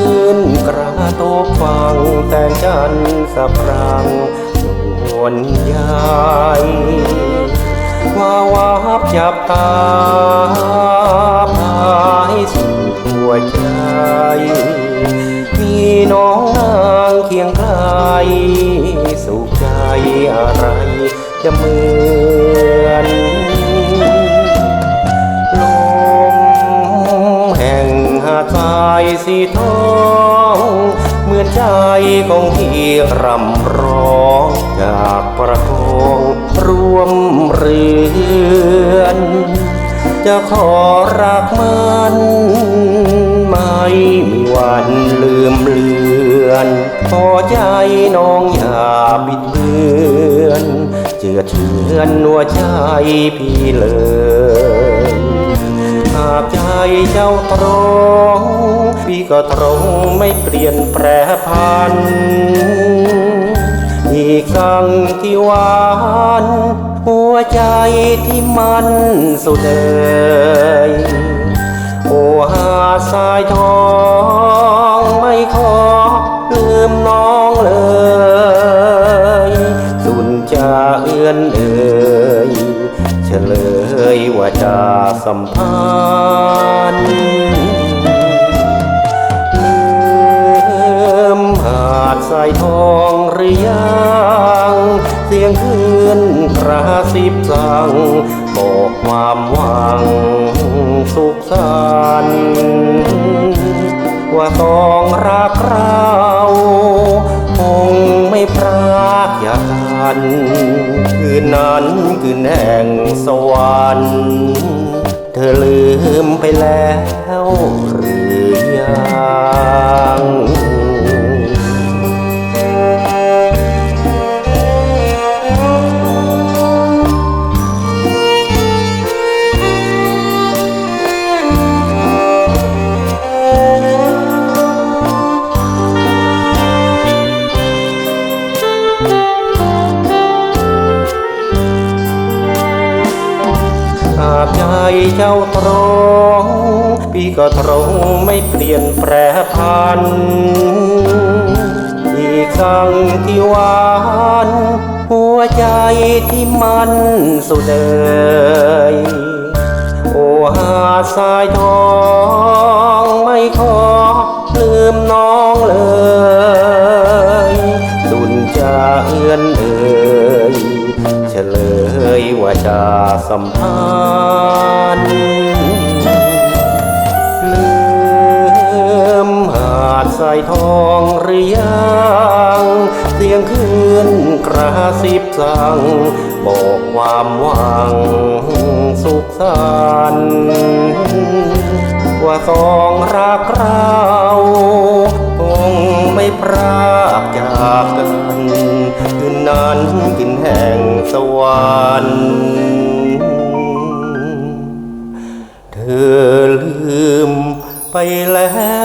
ยืนกระตบฟังแต่จันสะพรังวนยายว่าวับยับตาพายสู่หัวใจ มีน้องนางเคียงไกลสุขใจอะไรจะมือ สีทองเหมือนใจของพี่รำร้องจากประคองรวมเรือน จะขอรักมันไม่มีวันลืมเลือนพอใจน้องอย่าบิดเบือนเจือเชือนหัวใจพี่เลยหากใจเจ้าตรง พี่ก็ตรงไม่เปลี่ยนแปรพัน อีกครั้งที่หวาน หัวใจที่มันสุดเอ่ยโอ้หาดทรายทองไม่ขอลืมน้องเลยสุนจะเอื้อนเอ่ยเฉลยว่าจะสัมพันธ์ ซิบสั่งบอกความหวังสุขสันว่าต้องรักเราคงไม่พรากจากันคืนนั้นคืนแห่งสวรรค์เธอลืมไปแล้วหรือยังากใจเจ้าตรงพี่ก็ตรงไม่เปลี่ยนแปรพันอีกครั้งที่หวาน หัวใจที่มันสุดเอ่ยโอ้หาสายทองาสัมพันธ์ลืมหาดทรายทองหรือยังเสียงคืนกระซิบสั่งบอกความหวังสุขสันต์ว่าสองรักเราคงไม่พรากจากกันคืนนั้นคืนแห สวรรค์เธอลืมไปแล้ว